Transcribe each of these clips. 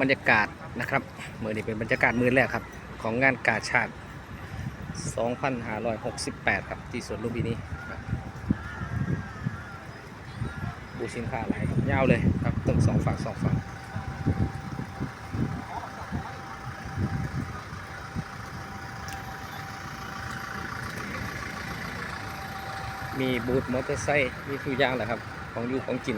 บรรยากาศนะครับมือนี้เป็นบรรยากาศมือแรกครับ ของงานกาชาติ 2568 ครับ ที่สวนลุมพินีบูสินค้าหลายยาวเลยครับตั้งสองฝั่งสองฝั่งมีบูธมอเตอร์ไซค์มีทุกอย่างแหละครับ ของอยู่ของกิน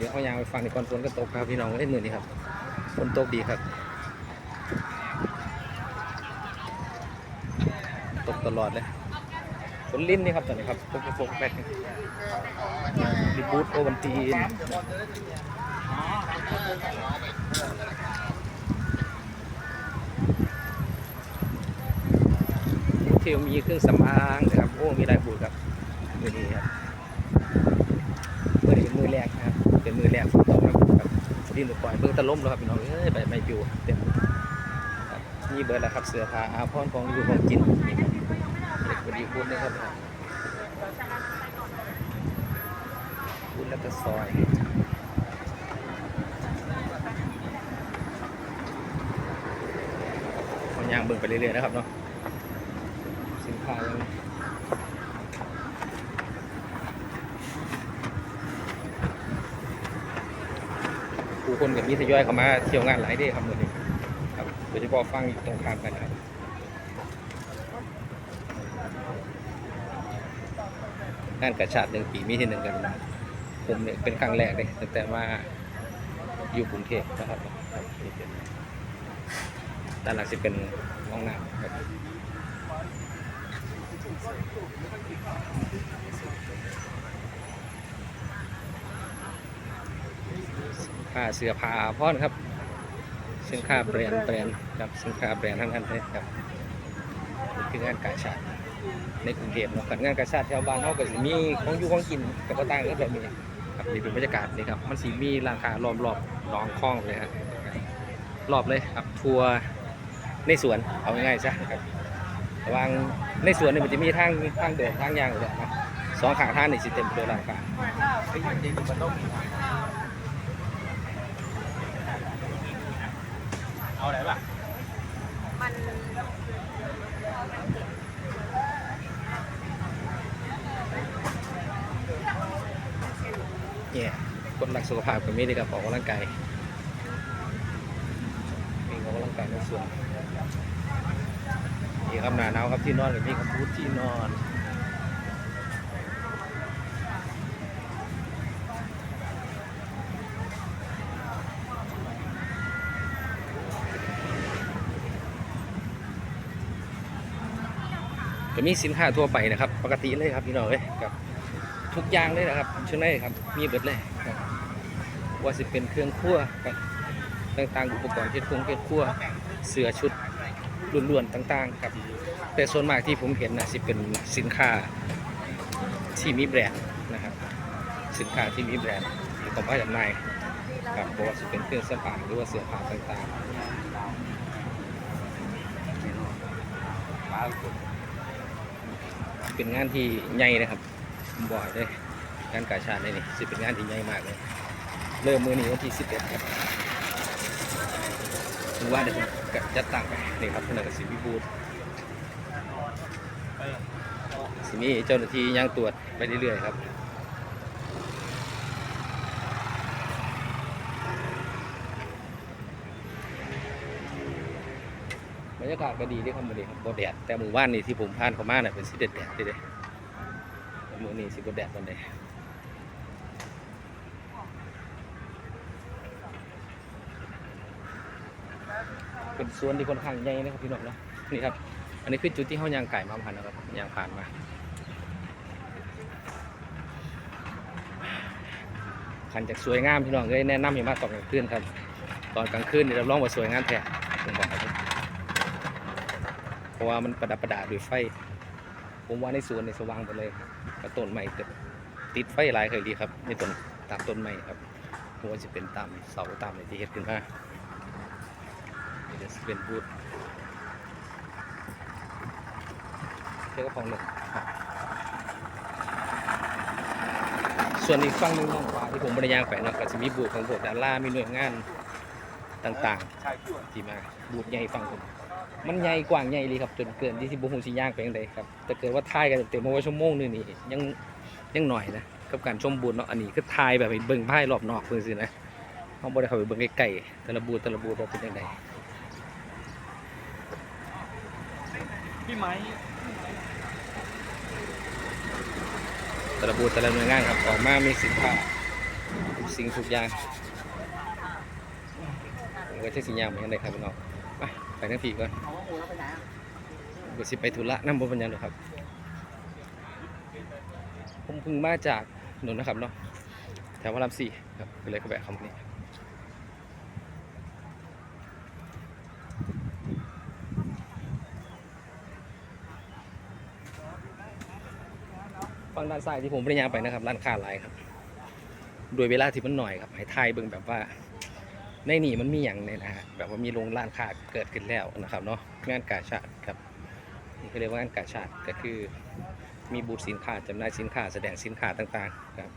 เดี๋ยวเอายางไปฟังในก่อนฝนก็ตกครับพี่น้องเล่นมือนี่ครับฝนตกดีครับ ตกตลอดเลยฝนลิ้นนี่ครับตอนนี้ครับตกตกแบกรีบูทโอวันตีนเทลมีเครื่องสำอางนะครับโอ้มีหลายบูธครับมือนี้ครับมือนี้มือแรกครับ เป็นมือแรกฝนตกนะครับครับดินหลุดปล่อยเบิ่งตะล่มแล้วครับพี่น้องเอ้ยใบไม้ปลิวเต็มครับนี่เบิร์ดแล้วครับเสื้อผ้าอาภรของอยู่ของกินนี่ครับเด็กวันดีพูดนะครับพูดแล้วก็ซอยคนย่างเบิ่งไปเรื่อยๆนะครับเนาะสินค้ายัง ผู้คนกับมีทยอยเข้ามาเที่ยวงานหลายเด้ครับมื้อนี้ครับโดยเฉพาะฟังอยู่ตรงข้ามกันนะครับงานกระชาติหนึ่งปีมีที่หนึ่งกันนะผมเนี่ยเป็นครั้งแรกเลยตั้งแต่มาอยู่กรุงเทพนะครับครับนี่เป็นด้านหลังจะเป็นห้องน้ำครับ ผ้าเสื้อผ้าพ่อนครับสินค้าแบรนด์แบรนด์ครับสินค้าแบรนด์ทั้งนั้นเลยครับนี่คืองานกาชาติในกรุงเทพเนาะกันงานกาชาติแถวบ้านเขาก็สิมีของอยู่ของกินกับก็ต่างกันแบบนี้ครับนี่เป็นบรรยากาศนี่ครับมันสีมีราคาล้อมรอบหนองคลองเลยครับรอบเลยครับทัวร์ในสวนเอาง่ายๆซะครับระวังในสวนนี่มันจะมีทางทางเดินทางยางเลยนะสองข้างทางนี่สิเต็มไปด้วยร้านค้า เอาไหนป่ะมันเนี่ยคนรักสุขภาพก็มีดีกับออกกำลังกายมีออกกำลังกายในส่วนนี่ครับหนาหนาวครับที่นอนกับมีครับบูทที่นอน ก็มีสินค้าทั่วไปนะครับ ปกติเลยครับพี่น้องเอ้ยครับทุกอย่างเลยนะครับช่วงนี้ครับมีเบิดเลยครับว่าสิเป็นเครื่องครัวครับต่างๆ อุปกรณ์เฮ็ดคงเฮ็ดครัวเสื้อชุดล้วนๆต่างๆครับแต่ส่วนมากที่ผมเห็นนะสิเป็นสินค้าที่มีแบรนด์นะครับ สินค้าที่มีแบรนด์ที่ผมว่าจำหน่ายครับว่าสิเป็นเครื่องสำอาหรือว่าเสื้อผ้าต่างๆ เป็นงานที่ใหญ่นะครับบ่อยเลยงานกาชาตินี่สิเป็นงานที่ใหญ่มากเลย เริ่มมือนี้วันที่11ครับถึงว่าเดี๋ยวผมก็จะตั้งไปนี่ครับพนักงานสิบิบูดสิมีเจ้าหน้าที่ยังตรวจไปเรื่อยๆครับ รยากาศก็ดีที่ครับมือนี้ครับบ่แดดแต่หมู่บ้านนี่ที่ผมผ่านเข้ามาเนี่ยเป็นสีแดดแดดเลยมือนี้สิบ่แดดตอนใดเป็นสวนที่ค่อนข้างใหญ่นะครับพี่น้องเนาะนี่ครับ อันนี้คือจุดที่เขายางไก่มาผ่านนะครับยางผ่านมาขันจากสวยงามพี่น้องเลยแนะนำให้มาตอนกลางคืนครับ ตอนกลางคืนนี่รับรองว่าสวยงามแท้ผมบอกให้เพ ราะว่ามันประดับประดาด้วยไฟ ผมว่าในสวนในสว่างหมดเลยกระต้นใหม่ติดไฟหลายเคยดีครับในต้นตามต้นไม้ครับเพราะว่าจะเป็นตามเสาตามอะไรที่เฮ็ดขึ้นมาจะเป็นบูธเจ้าก็พองเลยครับส่วนอีกฝั่งหนึงน้องฟ้าที่ผมบริยางไปเนาะก็จะมีบูธของพวกดารามีหน่วยงานต่างๆที่มาบูดใหญ่ฟังผม มันใหญ่กว้างใหญ่เลยครับ จนเกินที่สิบุหูสิย่างไปยังไงครับแต่เกิดว่าทายกันเต็มๆเพราะว่าชั่วโมงนึงนี่ยังยังหน่อยนะกับการชมบูดเนาะอันนี้คือทายแบบไปเบิ่งไพ่รอบนอกเพิ่นสินะเขาบ่ได้เข้าไปเบิ่งใกล้ๆแต่ละบูดแต่ละบูดว่าเป็นยังไงพี่ไม้แต่ละบูธแต่ละหน่วยงานครับออกมามีสินค้าทุกสิ่งทุกอย่างผมก็ใช้สินยางเหมือนกันเลยครับพี่น้องไปไปทั้งพี่ก่อน เอาว่าโอ้แล้วไปไหนอะเดี๋ยวสิไปธุระนั่งบนบันยันหรอกครับ ผมเพิ่งมาจากนนนะครับเนาะแถวพระรามสี่ครับก็เลยก็แวะคำนี้ฝั่งด้านซ้ายที่ผมไปยาไปนะครับร้านค้าหลายครับ โดยเวลาที่มันหน่อยครับให้ทายเบิ่งแบบว่า ในนี่มันมีอย่างเนี่ยนะฮะแบบว่ามีโรงร้านค้าเกิดขึ้นแล้วนะครับเนาะงานกาชาดครับนี่ก็เรียกว่างานกาชาดก็คือมีบูธสินค้าจำหน่ายสินค้าแสดงสินค้าต่างๆครับ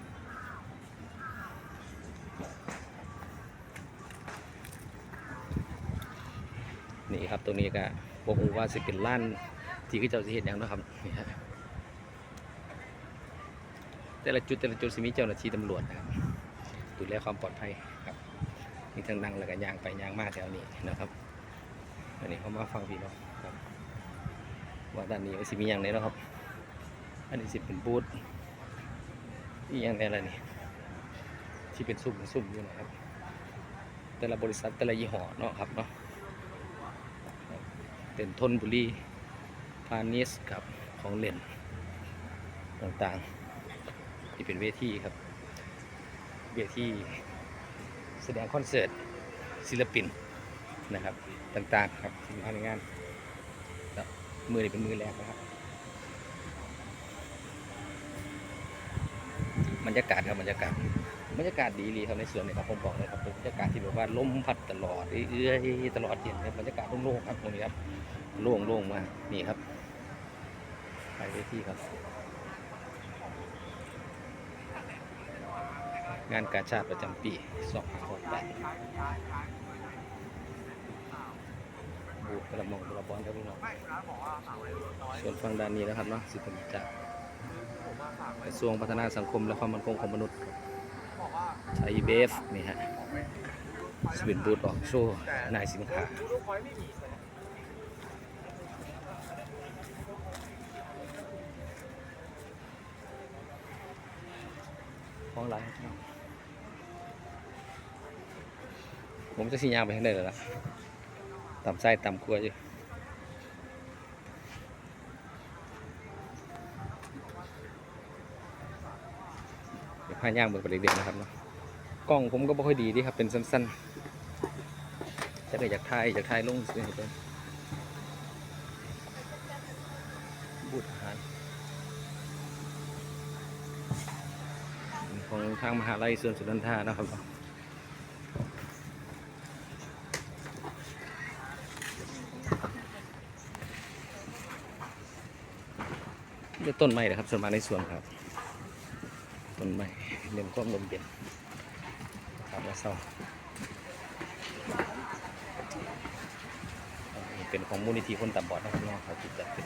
นี่ครับตรงนี้ก็บอกว่าสิเป็นร้านที่เขาเจ้าสิเห็นอย่างนะครับนี่ฮะแต่ละจุดแต่ละจุดสิมีเจ้าหน้าที่ตำรวจนะครับดูแลความปลอดภัย มีทั้งนั่งแล้วก็ยางไปยางมาแถวนี้นะครับอันนี้เขามาฟังพี่เนาะครับว่าด้านนี้ว่าสิมีอย่างไรเนะครับ อันนี้สิเป็นบูธอีอย่างไรล่ะนี่ที่เป็นซุ่มซุ่มอยู่นะครับ แต่ละบริษัทแต่ละยี่ห้อเนาะครับเนาะเป็นทนบุรีพาณิชย์ครับของเล่นต่างๆที่เป็นเวทีครับ เวที แสดงคอนเสิร์ตศิลปินนะครับต่างๆครับที่มาในงานมือนี้เป็นมือแรกนะครับบรรยากาศครับบรรยากาศบรรยากาศดีดีครับในสวนเนี่ยครับผมบอกเลยครับเป็นบรรยากาศที่แบบว่าลมพัดตลอดเอื้อยตลอดเย็นครับบรรยากาศโล่งๆครับตรงนี้ครับโล่งๆมากนี่ครับไปเวทีครับ งานกาชาติประจำปี2568บูธกระมงกระบอนครับพี่น้องส่วนฝั่งด้านนี้นะครับเนาะสิเป็นจากกระทรวงพัฒนาสังคมและความมั่นคงของมนุษย์ไทยเบฟนี่ฮะสเป็นบูธออกโชว์นายสินค้าของหลายครับพี่น้อง ผมจะสิยางไปข้างในเลยล่ะต่ำไส้ต่ำครัวอยู่เดี๋ยวพาย่างเบิกไปเด็กๆนะครับเนาะกล้องผมก็ไม่ค่อยดีดีครับเป็นสั้นๆจะได้อยากถ่ายอยากถ่ายลงสิเพิ่นบูธอาหารของทางมหาลัยส่วนสุนันทานะครับ เดี๋ยว ต้นไม้นะครับส่วนมาในสวนครับ ต้นไม้เน้นความลมเย็นครับและเศร้าอันนี้เป็นของมูลนิธิคนตาบอดนะครับน้องเขาจิตจัดเป็น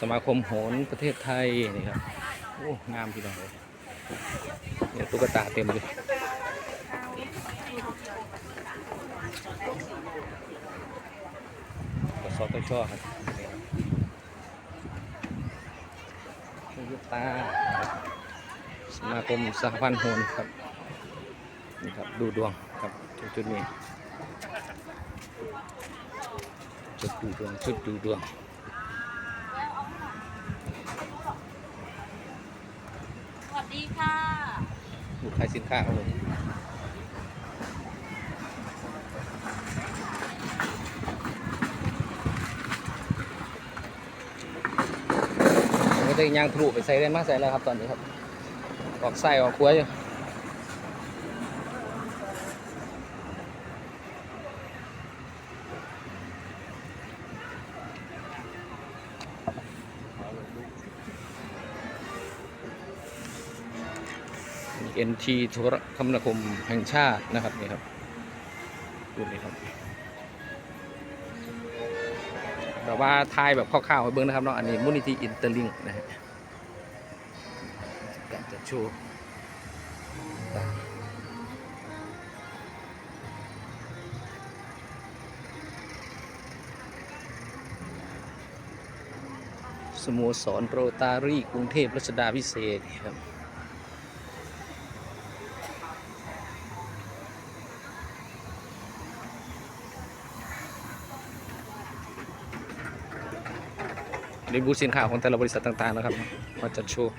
สมาคมโหนประเทศไทยนี่ครับ โอ้ งามพี่น้องเลยเนี่ยตุ๊กตาเต็มเลย สตชครับนี่ครับยุตาครับสมาคมสหพันธ์โหนครับ นี่ครับ ดูดวงครับ จุดจุดนี้ จุดดูดวง จุดดูดวงสวัสดีค่ะลูกขายสินค้าครับผม จะยังทะลุไปใส่ได้มากใส่แล้วครับตอนนี้ครับ ออกใส่ออกขั้วอยู่เอ็นทีโทรคมนาคมแห่งชาตินะครับนี่ครับดูนี่ครับ แบบว่าทายแบบคร่าวๆให้เบิ้งนะครับเนาะอันนี้มูลนิธิอินเตอร์ลิงนะฮะการจัดโชว์สโมสรโรตารี่กรุงเทพรัชดาพิเศษครับ ในบูธสินค้าของแต่ละบริษัทต่างๆนะครับมาจัดโชว์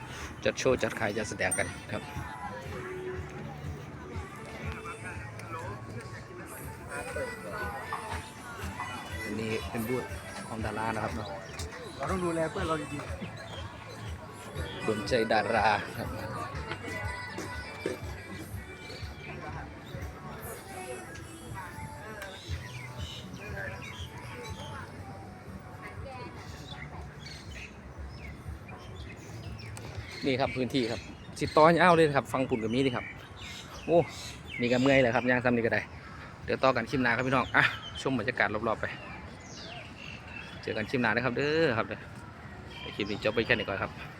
จัดโชว์จัดขายจัดแสดงกันครับอันนี้เป็นบูธของดารานะครับเนาะเราต้องดูแลเพื่อนเราดีรวมใจดาราครับ นี่ครับพื้นที่ครับสิต้อยาวเลยครับ ฟังปุ่นกับมีดีครับ โอ้นี่ก็เมื่อยเลยครับย่างซ้ำนี่ก็ได้ เดี๋ยวต่อกันคลิมหนาครับพี่น้องอะชมบรรยากาศรอบๆไป เจอกันคลิมหนานะครับเด้อครับเด้อเดี๋ยวคลิปนี้จบไปแค่นี้ก่อนครับ